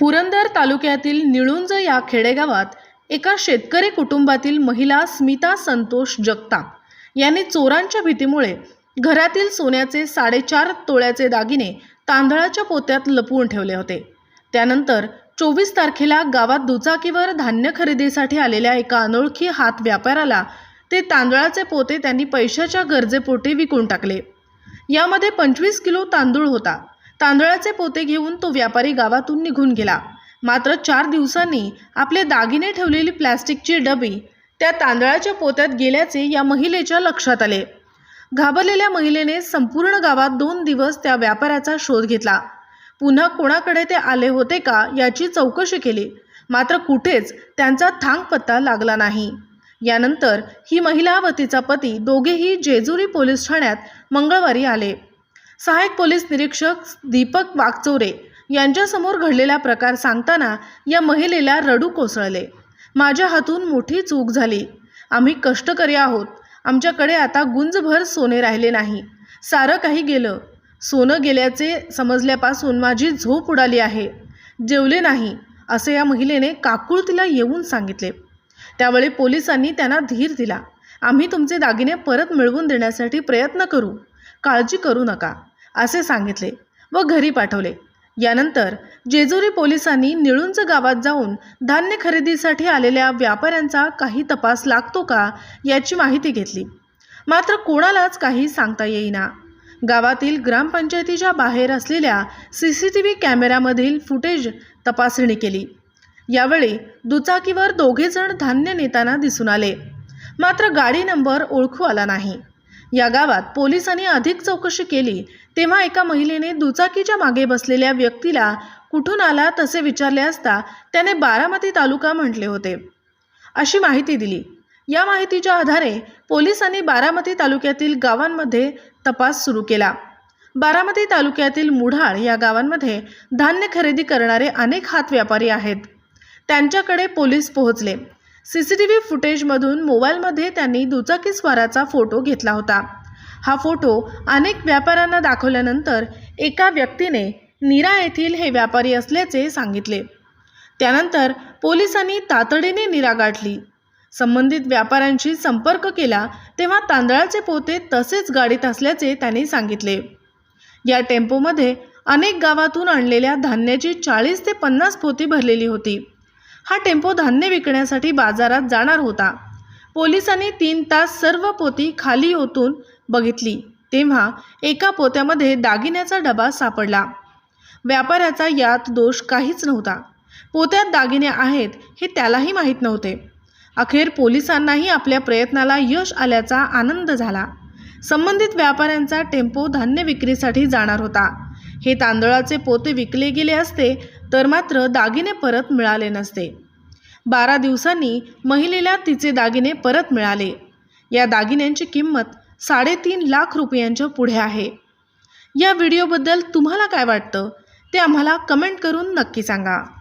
पुरंदर तालुक्यातील निळुंज या खेडेगावात एका शेतकरी कुटुंबातील महिला स्मिता संतोष जगताप यांनी चोरांच्या भीतीमुळे घरातील सोन्याचे साडेचार तोळ्याचे दागिने तांदळाच्या पोत्यात लपवून ठेवले होते. त्यानंतर चोवीस तारखेला गावात दुचाकीवर धान्य खरेदीसाठी आलेल्या एका अनोळखी हात व्यापाराला ते तांदळाचे पोते त्यांनी पैशाच्या गरजेपोटी विकून टाकले. यामध्ये पंचवीस किलो तांदूळ होता. तांदळाचे पोते घेऊन तो व्यापारी गावातून निघून गेला. मात्र चार दिवसांनी आपले दागिने ठेवलेली प्लॅस्टिकची डबी त्या तांदळाच्या पोत्यात गेल्याचे या महिलेच्या लक्षात आले. घाबरलेल्या महिलेने संपूर्ण गावात दोन दिवस त्या व्यापाऱ्याचा शोध घेतला. पुन्हा कोणाकडे ते आले होते का याची चौकशी केली. मात्र कुठेच त्यांचा थांग पत्ता लागला नाही. यानंतर ही महिला व तिचा पती दोघेही जेजुरी पोलीस ठाण्यात मंगळवारी आले. सहाय्यक पोलीस निरीक्षक दीपक वागचौरे यांच्यासमोर घडलेला प्रकार सांगताना या महिलेला रडू कोसळले. माझ्या हातून मोठी चूक झाली. आम्ही कष्टकरी आहोत. आमच्याकडे आता गुंजभर सोने राहिले नाही. सारं काही गेलं. सोनं गेल्याचे समजल्यापासून माझी झोप उडाली आहे. जेवले नाही असे या महिलेने काकुळतीला येऊन सांगितले. त्यावेळी पोलिसांनी त्यांना धीर दिला. आम्ही तुमचे दागिने परत मिळवून देण्यासाठी प्रयत्न करू. काळजी करू नका. असे सांगितले व घरी पाठवले. यानंतर जेजुरी पोलिसांनी निळुंच गावात जाऊन धान्य खरेदीसाठी आलेल्या व्यापाऱ्यांचा काही तपास लागतो का याची माहिती घेतली. मात्र कोणालाच काही सांगता येईना. गावातील ग्रामपंचायतीच्या बाहेर असलेल्या सी सी टी व्ही कॅमेऱ्यामधील फुटेज तपासणी केली. यावेळी दुचाकीवर दोघेजण धान्य नेताना दिसून आले. मात्र गाडी नंबर ओळखू आला नाही. या गावात पोलिसांनी अधिक चौकशी केली तेव्हा एका महिलेने दुचाकीच्या मागे बसलेल्या व्यक्तीला कुठून आला तसे विचारले असता त्याने बारामती तालुका म्हटले होते. अशी माहिती दिली. या माहितीच्या आधारे पोलिसांनी बारामती तालुक्यातील गावांमध्ये तपास सुरू केला. बारामती तालुक्यातील मुढाळ या गावांमध्ये धान्य खरेदी करणारे अनेक हात व्यापारी आहेत. त्यांच्याकडे पोलीस पोहोचले. सी सी टी व्ही फुटेजमधून मोबाईलमध्ये त्यांनी दुचाकीस्वाराचा फोटो घेतला होता. हा फोटो अनेक व्यापाऱ्यांना दाखवल्यानंतर एका व्यक्तीने निरा येथील हे व्यापारी असल्याचे सांगितले. त्यानंतर पोलिसांनी तातडीने निरा गाठली. संबंधित व्यापाऱ्यांशी संपर्क केला तेव्हा तांदळाचे पोते तसेच गाडीत असल्याचे त्यांनी सांगितले. या टेम्पोमध्ये अनेक गावातून आणलेल्या धान्याची चाळीस ते पन्नास पोती भरलेली होती. हा टेम्पो धान्य विकण्यासाठी बाजारात जाणार होता. पोलिसांनी तीन तास सर्व पोती खाली ओतून बघितली. तेव्हा एका पोत्यामध्ये दागिन्याचा डबा सापडला. व्यापाऱ्याचा यात दोष काहीच नव्हता. पोत्यात दागिने आहेत हे त्यालाही माहीत नव्हते. अखेर पोलिसांनाही आपल्या प्रयत्नाला यश आल्याचा आनंद झाला. संबंधित व्यापाऱ्यांचा टेम्पो धान्य विक्रीसाठी जाणार होता. हे तांदळाचे पोते विकले गेले असते तर मात्र दागिने परत मिळाले नसते. बारा दिवसांनी महिलेला तिचे दागिने परत मिळाले. या दागिन्यांची किंमत साडेतीन लाख रुपयांच्या पुढे आहे. या व्हिडिओबद्दल तुम्हाला काय वाटतं ते आम्हाला कमेंट करून नक्की सांगा.